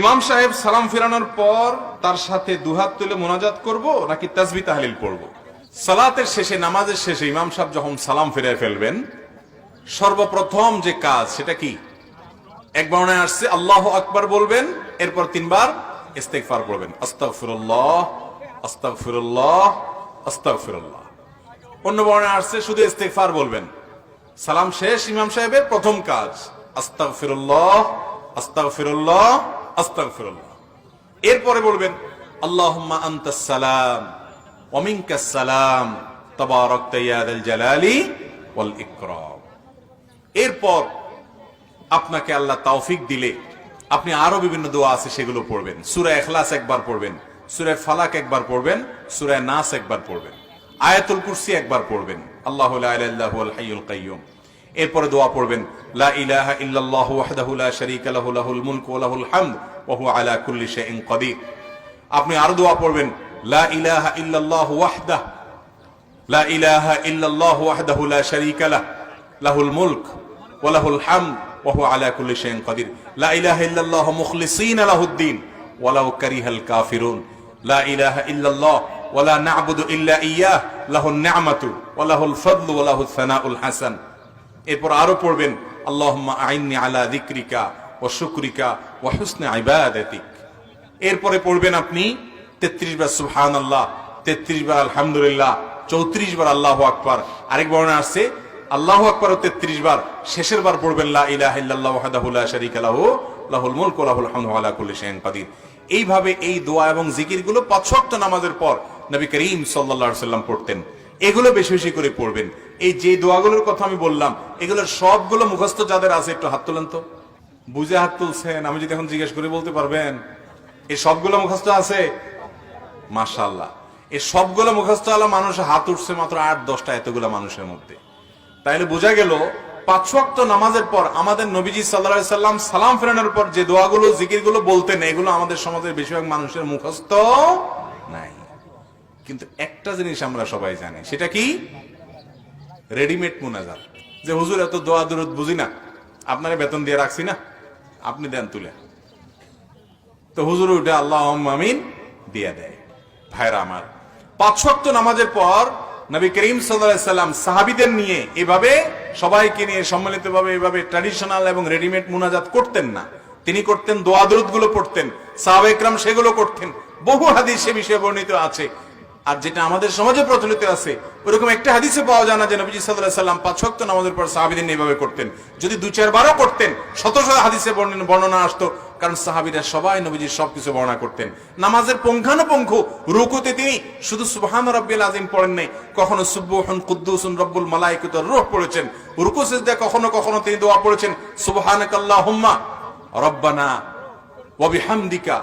ইমাম সাহেব সালাম ফেরানোর পর তার সাথে দুহাত তুলে মোনাজাত করব নাকি তাসবি তাহলিল পড়ব? সালাতের শেষে, নামাজের শেষে ইমাম সাহেব যখন সালাম ফিরে ফেলবেন, সর্বপ্রথম যে কাজ সেটা কি? এক বর্ণায় আসছে, আল্লাহ আকবার বলবেন, এরপর তিনবার ইস্তেগফার পড়বেন। আস্তাগফিরুল্লাহ আস্তাগফিরুল্লাহ আস্তাগফিরুল্লাহ। অন্য বর্ণায় আসছে, শুধু ইস্তেগফার বলবেন। সালাম শেষ ইমাম সাহেবের প্রথম কাজ, আস্তাগফিরুল্লাহ আস্তাগফিরুল্লাহ এরপরে বলবেন, আল্লাহুম্মা এরপর আপনাকে আল্লাহ তৌফিক দিলে, আপনি আরও বিভিন্ন দোয়া আছে সেগুলো পড়বেন। সূরা ইখলাস একবার পড়বেন, সূরা ফালাক একবার পড়বেন, সূরা নাস একবার পড়বেন, আয়াতুল কুরসি একবার পড়বেন। আল্লাহু লা ইলাহা এরপরে দোয়া পড়বেন, লা ইলাহা ইল্লাল্লাহু লা লাহুল মুলকু ওয়া লাহুল ওয়া আপনি আরও দোয়া পড়বেন, লা ইলাহা ইল্লাল্লাহু ওয়াহদাহ, লা ইলাহা ইল্লাল্লাহু ওয়াহদাহু লা মুলক ওয়া লাহুল হামদ ওয়া হুয়া আলা কুল্লি শাইইন কাদির লা ইলাহা ইল্লাল্লাহু মুখলিসিনা লাহুদ-দ্বীন ওয়ালাউ লা ইলাহা ইল্লাল্লাহ, ওয়ালা না'বুদু ইল্লা ইয়্যাহ লাহুন নি'মাতু ওয়া লাহুল ফাদলু ওয়া হাসান। এরপর আরও পড়বেন, আল্লাহুম্মা আইন্নি আলা যিকরিকা ওয়া শুকরিকা ওয়া হুসনি ইবাদাতিক। এরপরে পড়বেন আপনি 33 বার সুহান আল্লাহ 33 বার আলহামদুলিল্লাহ 34 বার আল্লাহু আকবার। আরেক বর্ণনা আছে আল্লাহু আকবার 33 বার, শেষের বার পড়বেন এইভাবে এই দোয়া এবং জিকিরগুলো পাঁচ নামাজের পর নবী করিম আলাইহি সাল্লাম পড়তেন। এগুলো বেশি বেশি করে পড়বেন। এই যে দোয়াগুলোর কথা আমি বললাম, এগুলোর সবগুলো মুখস্থ যাদের আছে, একটু হাত তোলেন তো। বুঝে হাত তুলছেন, আমি যদি এখন জিজ্ঞেস করে বলতে পারবেন এই সবগুলো মুখস্থ আছে? মাশাল্লাহ এই সবগুলো মুখস্থ আলা মানুষ হাত উঠছে মাত্র আট, দশটা এতগুলো মানুষের মধ্যে। তাইলে বোঝা গেল, পাঁচ ওয়াক্ত নামাজের পর আমাদের নবীজি সাল্লাহ সাল্লাম সালাম ফেরানোর পর যে দোয়াগুলো, জিকিরগুলো বলতেন, এগুলো আমাদের সমাজের বেশিরভাগ মানুষের মুখস্থ নাই। কিন্তু একটা জিনিস আমরা সবাই জানি, সেটা কি? রেডিমেড মুনাজাত। যে হুজুর এত দোয়া দূরত বুঝি না, আপনারে বেতন দিয়ে রাখছি না, আপনি দেন তুলে। তো হুজুর উঠে আল্লাহ আমিন দিয়ে দেয়। ভাইরা আমার, পাঁচ ওয়াক্ত নামাজের পর নবী করিম সাল্লাম সাহাবিদের নিয়ে এভাবে সবাইকে নিয়ে সম্মিলিত ভাবে এভাবে ট্র্যাডিশনাল এবং রেডিমেড মুনাজাত করতেন না। তিনি করতেন দোয়া দরুদগুলো পড়তেন সাহাবে একরাম সেগুলো করতেন। বহু হাদিস সে বিষয়ে বর্ণিত আছে। আর যেটা আমাদের সমাজে প্রচলিত আছে, ওরকম একটা হাদিসে পাওয়া যায় না যে নবীজি সাল্লাহ সাল্লাম পাঁচ ওয়াক্ত নামাজের পর সাহাবিদিন এইভাবে করতেন। যদি দুই চারবারও করতেন শত শত হাদিসে বর্ণনা আসতো, কারণ সাহাবিরা সবাই নবীজির সবকিছু বর্ণনা করতেন। নামাজের পুঙ্খানুপুঙ্খ রুকুতে তিনি শুধু সুবহান রব্বিল আজিম পড়েন নাই, কখনো সুবহুন কুদ্দুসুন রব্বুল মালাইকাতুর রূহ পড়েছেন, রুকু, সিজদা কখনো কখনো তিনি দোয়া পড়েছেন, সুবহানাকাল্লাহুম্মা রব্বানা ওয়া বিহামদিকা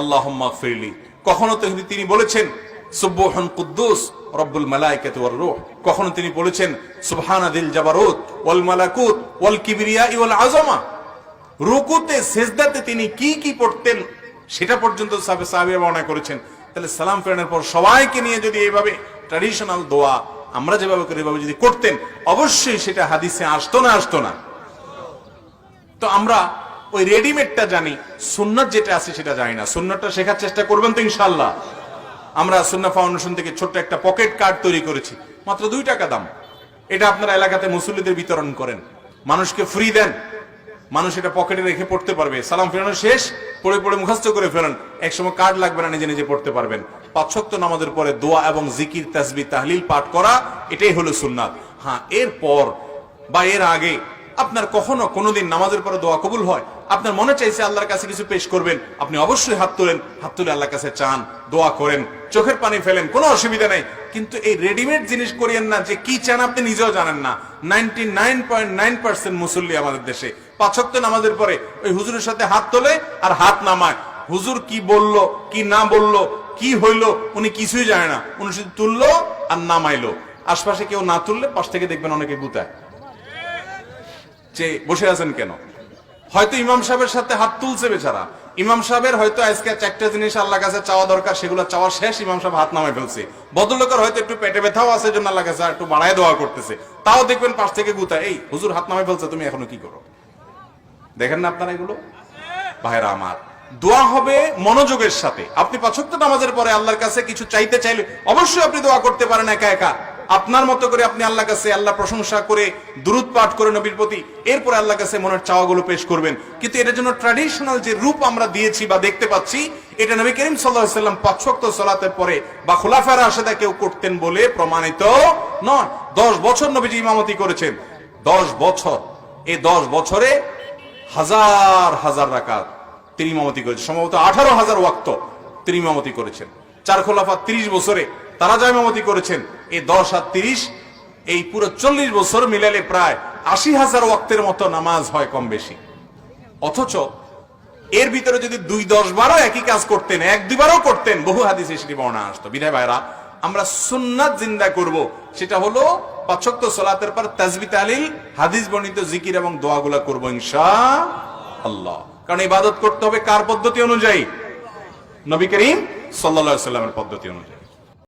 আল্লাহুম্মা ফিরলি কখনো তিনি বলেছেন সুবহুন কুদ্দুস, রব্বুল মালাইকাতু ওয়ার রূহ। কখনো তিনি বলেছেন জাবারুত, ওয়াল মালাকুত, ওয়াল কিবরিয়া ওয়াল আযমা। রুকুতে তিনি কি কি পড়তেন, সেটা পর্যন্ত বর্ণনা করেছেন। তাহলে সালাম ফেরানোর পর সবাইকে নিয়ে যদি এইভাবে ট্র্যাডিশনাল দোয়া, আমরা যেভাবে করি এভাবে যদি করতেন, অবশ্যই সেটা হাদিসে আসতো না আসতো না। তো আমরা ওই রেডিমেডটা জানি, সুন্নত যেটা আছে সেটা জানি না। সুন্নতটা শেখার চেষ্টা করবেন তো ইনশাল্লাহ আমরা সুন্না ফাউন্ডেশন থেকে ছোট্ট একটা পকেট কার্ড তৈরি করেছি। মাত্র দুই টাকা দাম। এটা আপনারা এলাকাতে মুসল্লিদের বিতরণ করেন। মানুষকে ফ্রি দেন। মানুষ এটা পকেটে রেখে পড়তে পারবে। সালাম ফেরানো শেষ। পড়ে পড়ে মুখস্থ করে ফেলেন একসময় কার্ড লাগবে না, নিজে নিজে পড়তে পারবেন। পাঁচশক্ত নামাজের পরে দোয়া এবং জিকির তাসবি তাহলিল পাঠ করা, এটাই হলো সুন্নাত হ্যাঁ এরপর বা এর আগে আপনার কখনো কোনোদিন নামাজের পরে দোয়া কবুল হয়? আপনার মনে চাইছে আল্লাহর কাছে কিছু পেশ করবেন, আপনি অবশ্যই হাত তোলেন, হাত তুলে আল্লাহর কাছে চান, দোয়া করেন, চোখের পানি ফেলেন, কোনো অসুবিধা নেই। কিন্তু এই রেডিমেড জিনিস করিয়েন না, যে কি চান আপনি নিজেও জানেন না। নাইনটি মুসল্লি আমাদের দেশে। পাঁচক্ত নামাজের পরে ওই হুজুরের সাথে হাত তোলে আর হাত নামায়। হুজুর কি বলল, কি না বলল, কি হইল, উনি কিছুই জানে না। উনি শুধু তুললো আর নামাইলো। আশপাশে কেউ না তুললে পাশ থেকে দেখবেন অনেকে গুতায়। যে বসে আছেন কেন? হয়তো ইমাম সাহেবের সাথে হাত তুলছে বেচারা। ইমাম সাহেবের হয়তো আজকে চারটা জিনিস আল্লাহ কাছে চাওয়া দরকার, সেগুলো চাওয়া শেষ, ইমাম সাহেব হাত নামায় ফেলছে। বদলোকের হয়তো একটু পেটে ব্যথাও আছে, জন্য আল্লাহ কাছে একটু বাড়ায় দোয়া করতেছে। তাও দেখবেন পাশ থেকে গুতা, এই, হুজুর হাত নামায় ফেলছে, তুমি এখনও কি করো? দেখেন না আপনারা এগুলো? ভাইরা আমার, দোয়া হবে মনোযোগের সাথে। আপনি পাঁচক্ত নামাজের পরে আল্লাহর কাছে কিছু চাইতে চাইলে অবশ্যই আপনি দোয়া করতে পারেন একা একা। আপনার মতো করে আপনি আল্লাহর কাছে আল্লাহ প্রশংসা করে দুরুদ পাঠ করে নবীর প্রতি, এরপরে আল্লাহর কাছে মনের চাওয়াগুলো পেশ করবেন। কিন্তু এটার জন্য ট্র্যাডিশনাল যে রূপ আমরা দিয়েছি বা দেখতে পাচ্ছি, এটা নবী করিম সাল্লাহ সাল্লাম পাঁচক্ত সলাতের পরে বা খোলাফেরা আসাদা কেউ করতেন বলে প্রমাণিত নয় দশ বছর নবীজি ইমামতি করেছেন। দশ বছর। এই দশ বছরে হাজার হাজার রাকাত তিনি ইমামতি করেছেন। সম্ভবত আঠারো হাজার ওয়াক্ত তিনি ইমামতি করেছেন। চার খোলাফা তিরিশ বছরে তারা যা ইমামতি করেছেন। এই দশ আর তিরিশ, এই পুরো চল্লিশ বছর মিলালে প্রায় আশি হাজার ওয়াক্তের মতো নামাজ হয় কম বেশি। অথচ এর ভিতরে যদি দুই দশ বারও একই কাজ করতেন, এক দুবারও করতেন, বহু হাদিসে সেটি বর্ণনা আসতো। বিদায় ভাইরা আমরা সুন্নাত জিন্দা করব, সেটা হলো পাঁচক্ত সোলাতের পর তাজবি তালিল হাদিস বর্ণিত জিকির এবং দোয়াগুলা করব ইনশা আল্লাহ। কারণ ইবাদত করতে হবে কার পদ্ধতি অনুযায়ী? নবী করিম সাল্লা সাল্লামের পদ্ধতি অনুযায়ী।